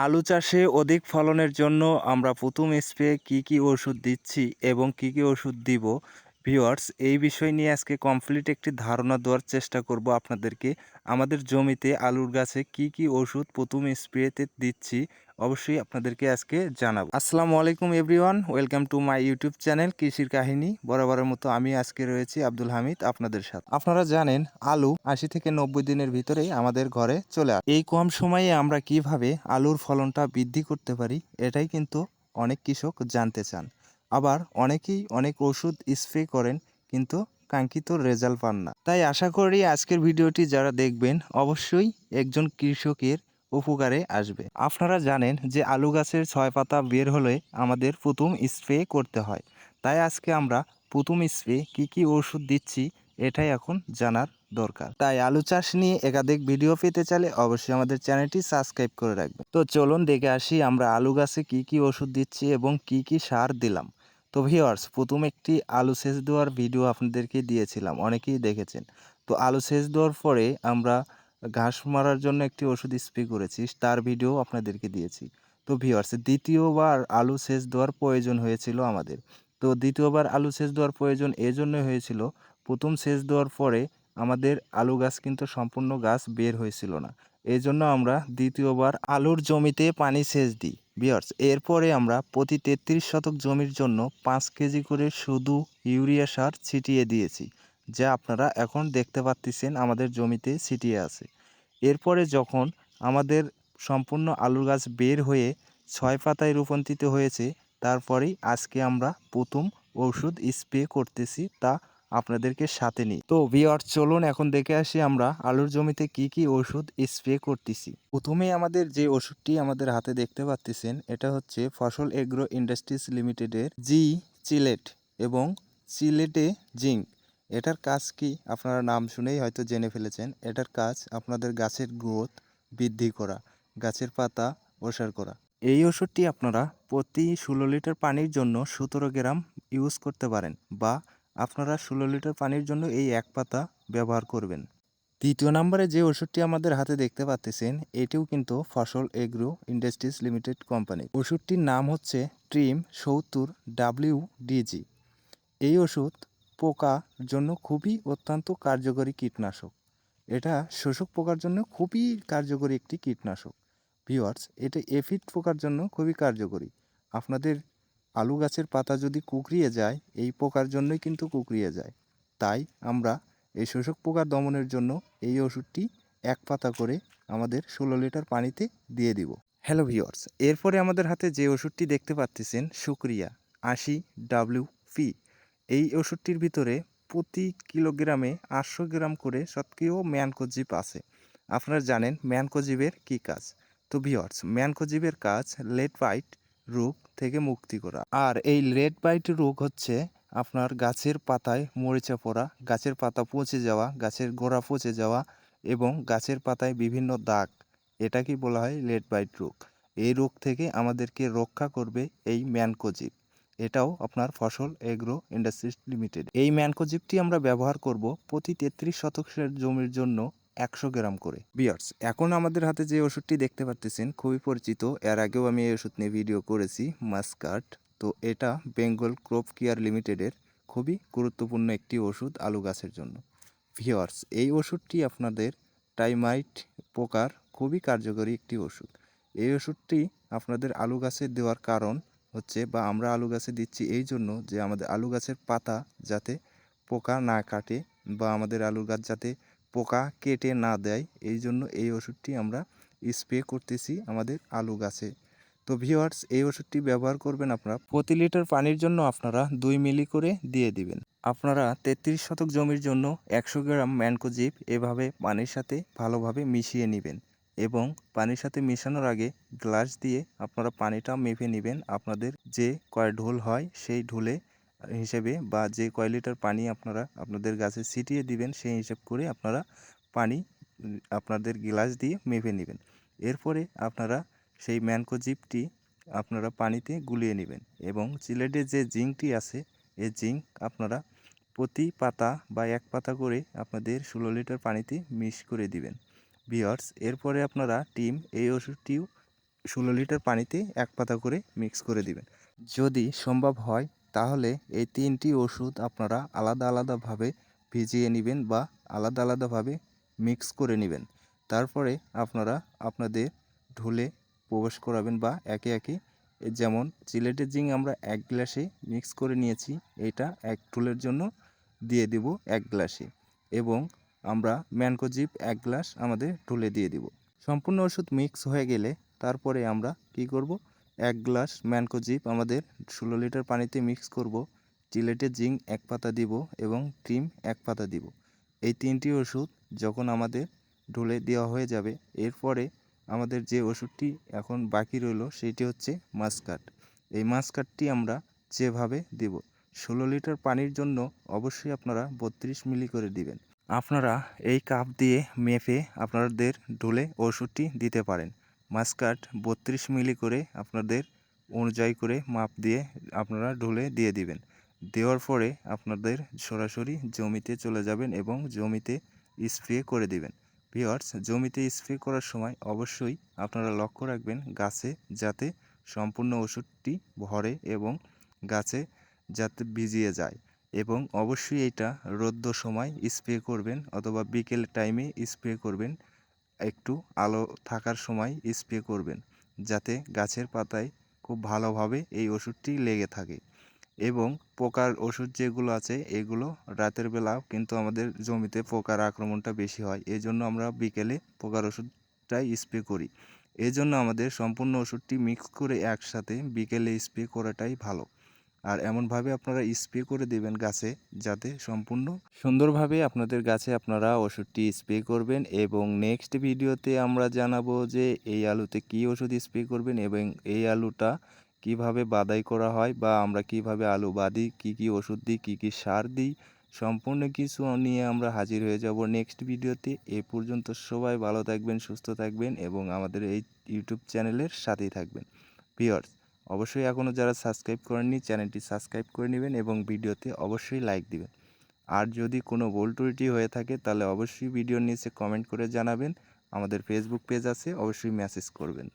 আলু চাষে অধিক ফলনের জন্য আমরা প্রথম স্প্রে কি কি ওষুধ দিচ্ছি এবং কি কি ওষুধ দিব? ভিউয়ার্স এই বিষয় নিয়ে আজকে কমপ্লিট একটি ধারণা দেওয়ার চেষ্টা করব আপনাদেরকে। আমাদের জমিতে আলুর গাছে কি কি ওষুধ প্রথম স্প্রেতে দিচ্ছি, অবশ্যই আপনাদেরকে আজকে জানাব। আসসালামু আলাইকুম everyone welcome to my YouTube channel কৃষির কাহিনী। বরাবরের মতো আমি আজকে রয়েছি আব্দুল হামিদ আপনাদের সাথে। আপনারা জানেন, আলু আশি থেকে নব্বই দিনের ভিতরেই আমাদের ঘরে চলে আসে। এই কম সময়ে আমরা কীভাবে আলুর ফলনটা বৃদ্ধি করতে পারি, এটাই কিন্তু অনেক কৃষক জানতে চান। আবার অনেকেই অনেক ওষুধ স্প্রে করেন, কিন্তু কাঙ্ক্ষিত রেজাল্ট পান না। তাই আশা করি আজকের ভিডিওটি যারা দেখবেন, অবশ্যই একজন কৃষকের উপকারে আসবে। আপনারা জানেন যে আলু গাছের ছয় পাতা বের হলে আমাদের প্রথম স্প্রে করতে হয়। তাই আজকে আমরা প্রথম স্প্রে কি কি ওষুধ দিচ্ছি, এটাই এখন জানার দরকার। তাই আলু চাষ নিয়ে একাধিক ভিডিও পেতে চাইলে অবশ্যই আমাদের চ্যানেলটি সাবস্ক্রাইব করে রাখবেন। তো চলুন দেখে আসি আমরা আলু গাছে কি কি ওষুধ দিচ্ছি এবং কি কি সার দিলাম। তো ভিওয়ার্স প্রথম একটি আলু সেচ দেওয়ার ভিডিও আপনাদেরকে দিয়েছিলাম, অনেকেই দেখেছেন। তো আলু সেচ দেওয়ার পরে আমরা ঘাস মারার জন্য একটি ওষুধ স্প্রে করেছি, তার ভিডিও আপনাদেরকে দিয়েছি। তো ভিওয়ার্স দ্বিতীয়বার আলু সেচ দেওয়ার প্রয়োজন হয়েছিল আমাদের। তো দ্বিতীয়বার আলু সেচ দেওয়ার প্রয়োজন এজন্য হয়েছিল, প্রথম সেচ দেওয়ার পরে আমাদের আলু গাছ কিন্তু সম্পূর্ণ গাছ বের হয়েছিল না। এই জন্য আমরা দ্বিতীয়বার আলুর জমিতে পানি সেচ দিই। বিয়ার্স, এরপরে আমরা প্রতি তেত্রিশ শতক জমির জন্য পাঁচ কেজি করে শুধু ইউরিয়া সার ছিটিয়ে দিয়েছি, যা আপনারা এখন দেখতে পাচ্ছেন আমাদের জমিতে ছিটিয়ে আছে। এরপরে যখন আমাদের সম্পূর্ণ আলুর গাছ বের হয়ে ছয় পাতায় রূপান্তরিত হয়েছে, তারপরেই আজকে আমরা প্রথম ওষুধ স্প্রে করতেছি তা আপনাদেরকে সাথে নিই। তো ভিওর চলুন এখন দেখে আসি আমরা আলুর জমিতে কি কি ওষুধ স্প্রে করতেছি। প্রথমে আমাদের যে ওষুধটি আমাদের হাতে দেখতে পাচ্ছেন এটা হচ্ছে ফসল এগ্রো ইন্ডাস্ট্রিজ লিমিটেডের জি চিলেট এবং চিলেটে জিঙ্ক। এটার কাজ কি? আপনারা নাম শুনেই হয়তো জেনে ফেলেছেন। এটার কাজ আপনাদের গাছের গ্রোথ বৃদ্ধি করা, গাছের পাতা ওসার করা। এই ওষুধটি আপনারা প্রতি ষোলো লিটার পানির জন্য সতেরো গ্রাম ইউজ করতে পারেন বা আপনারা ষোলো লিটার পানির জন্য এই এক পাতা ব্যবহার করবেন। দ্বিতীয় নম্বরে যে ওষুধটি আমাদের হাতে দেখতে পাচ্ছেন, এটিও কিন্তু ফসল এগ্রো ইন্ডাস্ট্রিজ লিমিটেড কোম্পানি। ওষুধটির নাম হচ্ছে ট্রিম সত্তর ডাব্লিউ ডিজি এই ওষুধ পোকার জন্য খুবই অত্যন্ত কার্যকরী কীটনাশক। এটা শোষক পোকার জন্য খুবই কার্যকরী একটি কীটনাশক। ভিওয়ার্স এটা এফিড পোকার জন্য খুবই কার্যকরী। আপনাদের আলু গাছের পাতা যদি কুকরিয়ে যায়, এই পোকার জন্যই কিন্তু কুকরিয়ে যায়। তাই আমরা এই শোষক পোকার দমনের জন্য এই ওষুধটি এক পাতা করে আমাদের ষোলো লিটার পানিতে দিয়ে দিব। হ্যালো ভিওর্স এরপরে আমাদের হাতে যে ওষুধটি দেখতে পাচ্ছেন সুক্রিয়া, আশি ডাব্লিউ পি এই ওষুধটির ভিতরে প্রতি কিলোগ্রামে আটশো গ্রাম করে সৎকিও ম্যানকোজিব আছে। আপনারা জানেন ম্যানকোজিবের কী কাজ। তো ভিওর্স ম্যানকোজিবের কাজ লেট পাইট রোগ থেকে মুক্তি করা। আর এই রেড বাইট রোগ হচ্ছে আপনার গাছের পাতায় মরিচা পড়া, গাছের পাতা পচে যাওয়া, গাছের গোড়া পচে যাওয়া এবং গাছের পাতায় বিভিন্ন দাগ। এটাকেই বলা হয় লেড বাইট রোগ? এই রোগ থেকে আমাদেরকে রক্ষা করবে এই ম্যানকোজিব এটাও আপনার ফসল এগ্রো ইন্ডাস্ট্রিজ লিমিটেড। এই ম্যানকোজিবটি আমরা ব্যবহার করব প্রতি তেত্রিশ শতকের জমির জন্য একশো গ্রাম করে। বিয়ার্স এখন আমাদের হাতে যে ওষুধটি দেখতে পাচ্ছেন খুবই পরিচিত। এর আগেও আমি এই ওষুধ নিয়ে ভিডিও করেছি মাস্কাট তো এটা বেঙ্গল ক্রপ কেয়ার লিমিটেডের খুবই গুরুত্বপূর্ণ একটি ওষুধ আলু গাছের জন্য। ভিওয়ার্স এই ওষুধটি আপনাদের টাইমাইট পোকার খুবই কার্যকরী একটি ওষুধ। এই ওষুধটি আপনাদের আলু গাছে দেওয়ার কারণ হচ্ছে, বা আমরা আলু গাছে দিচ্ছি এই জন্য যে আমাদের আলু গাছের পাতা যাতে পোকা না কাটে, বা আমাদের আলু গাছ যাতে পোকা কেটে না দেয় এই জন্য এই ওষুধটি আমরা স্প্রে করতেছি আমাদের আলু গাছে। তো ভিওয়ার্স এই ওষুধটি ব্যবহার করবেন আপনারা প্রতি লিটার পানির জন্য আপনারা দুই মিলি করে দিয়ে দিবেন। আপনারা তেত্রিশ শতক জমির জন্য একশো গ্রাম ম্যানকোজিপ এভাবে পানির সাথে ভালোভাবে মিশিয়ে নেবেন এবং পানির সাথে মেশানোর আগে গ্লাস দিয়ে আপনারা পানিটা মেপে নেবেন। আপনাদের যে কয় ঢোল হয়, সেই ঢোলে হিসেবে বা যে কয় লিটার পানি আপনারা আপনাদের গাছে ছিটিয়ে দিবেন, সেই হিসেব করে আপনারা পানি আপনাদের গ্লাস দিয়ে মেপে নেবেন। এরপরে আপনারা সেই ম্যানকোজিপটি আপনারা পানিতে গুলিয়ে নেবেন এবং সিলেটের যে জিঙ্কটি আছে এই জিঙ্ক আপনারা প্রতি পাতা বা এক পাতা করে আপনাদের ষোলো লিটার পানিতে মিক্স করে দিবেন। বিয়ার্স এরপরে আপনারা টিম এই ওষুধটিও ষোলো লিটার পানিতে এক পাতা করে মিক্স করে দিবেন। যদি সম্ভব হয় তাহলে এই তিনটি ওষুধ আপনারা আলাদা আলাদাভাবে ভিজিয়ে নেবেন বা আলাদা আলাদাভাবে মিক্স করে নেবেন। তারপরে আপনারা আপনাদের ঢুলে প্রবেশ করাবেন বা একে একে যেমন চিলেটের জিং আমরা এক গ্লাসে মিক্স করে নিয়েছি, এটা এক ঢোলের জন্য দিয়ে দেব এক গ্লাসে এবং আমরা ম্যানকোজিপ এক গ্লাস আমাদের ঢুলে দিয়ে দিব। সম্পূর্ণ ওষুধ মিক্স হয়ে গেলে তারপরে আমরা কি করব? এক গ্লাস ম্যানকোজিপ আমাদের ষোলো লিটার পানিতে মিক্স করব। চিলেটের জিঙ্ক এক পাতা দিব এবং ক্রিম এক পাতা দিব। এই তিনটি ওষুধ যখন আমাদের ঢুলে দেওয়া হয়ে যাবে, এরপরে আমাদের যে ওষুধটি এখন বাকি রইল সেটি হচ্ছে মাস্কাট। এই মাস্কাটটি আমরা যেভাবে দিব, ষোলো লিটার পানির জন্য অবশ্যই আপনারা বত্রিশ মিলি করে দিবেন। আপনারা এই কাপ দিয়ে মেপে আপনাদের ঢুলে ওষুধটি দিতে পারেন। মাস্কাট বত্রিশ মিলি করে আপনাদের অনুযায়ী করে মাপ দিয়ে আপনারা ঢুলে দিয়ে দিবেন। দেওয়ার পরে আপনাদের সরাসরি জমিতে চলে যাবেন এবং জমিতে স্প্রে করে দিবেন। ভিওয়ার্স জমিতে স্প্রে করার সময় অবশ্যই আপনারা লক্ষ্য রাখবেন গাছে যাতে সম্পূর্ণ ওষুধটি ভরে এবং গাছে যাতে ভিজিয়ে যায় এবং অবশ্যই এটা রোদ্দ সময় স্প্রে করবেন অথবা বিকেল টাইমে স্প্রে করবেন। একটু আলো থাকার সময় স্প্রে করবেন, যাতে গাছের পাতায় খুব ভালোভাবে এই ওষুধটি লেগে থাকে। এবং পোকার ওষুধ যেগুলো আছে, এগুলো রাতের বেলা কিন্তু আমাদের জমিতে পোকার আক্রমণটা বেশি হয়। এই জন্য আমরা বিকেলে পোকার ওষুধটাই স্প্রে করি। এই জন্য আমাদের সম্পূর্ণ ওষুধটি মিক্স করে একসাথে বিকেলে স্প্রে করাটাই ভালো। আর এমনভাবে আপনারা স্প্রে করে দেবেন গাছে যাতে সম্পূর্ণ সুন্দরভাবে আপনাদের গাছে আপনারা ওষুধটি স্প্রে করবেন এবং নেক্সট ভিডিওতে আমরা জানাব যে এই আলুতে কী ওষুধ স্প্রে করবেন এবং এই আলুটা কীভাবে বাদাই করা হয় বা আমরা কীভাবে আলু বাদি, কি কি ওষুধ দিই, কী কী সার দিই, সম্পূর্ণ কিছু নিয়ে আমরা হাজির হয়ে যাব নেক্সট ভিডিওতে। এ পর্যন্ত সবাই ভালো থাকবেন, সুস্থ থাকবেন এবং আমাদের এই ইউটিউব চ্যানেলের সাথেই থাকবেন। পিয়ার্স অবশ্যই এখনও যারা সাবস্ক্রাইব করেননি, চ্যানেলটি সাবস্ক্রাইব করে নেবেন এবং ভিডিওতে অবশ্যই লাইক দিবেন। আর যদি কোনো ভুল ত্রুটি হয়ে থাকে, তাহলে অবশ্যই ভিডিওর নিচে কমেন্ট করে জানাবেন। আমাদের ফেসবুক পেজ আছে, অবশ্যই মেসেজ করবেন।